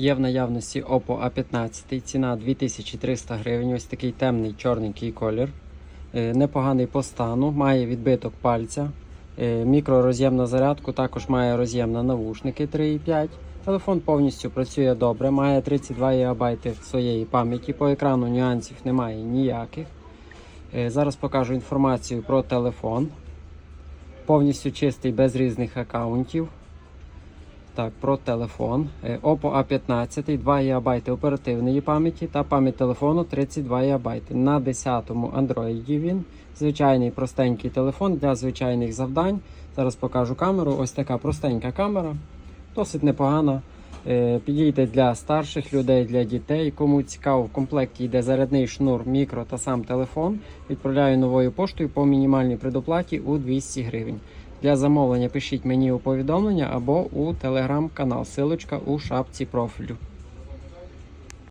Є в наявності Oppo A15, ціна 2300 гривень. Ось такий темний чорненький колір. Е, Непоганий по стану, має відбиток пальця, е, мікророз'єм на зарядку, також має роз'єм на навушники 3,5. Телефон повністю працює добре, має 32 ГБ своєї пам'яті. По екрану нюансів немає ніяких. Е, Зараз покажу інформацію про телефон. Повністю чистий без різних аккаунтів. Так, про телефон. Е, Oppo A15, 2 ГБ оперативної пам'яті та пам'ять телефону 32 ГБ. На 10-му Android він. Звичайний простенький телефон для звичайних завдань. Зараз покажу камеру. Ось така простенька камера. Досить непогана. Е, Підійде для старших людей, для дітей. Кому цікаво, в комплекті йде зарядний шнур, мікро та сам телефон. Відправляю новою поштою по мінімальній предоплаті у 200 гривень. Для замовлення пишіть мені у повідомлення або у телеграм-канал. Силочка у шапці профілю.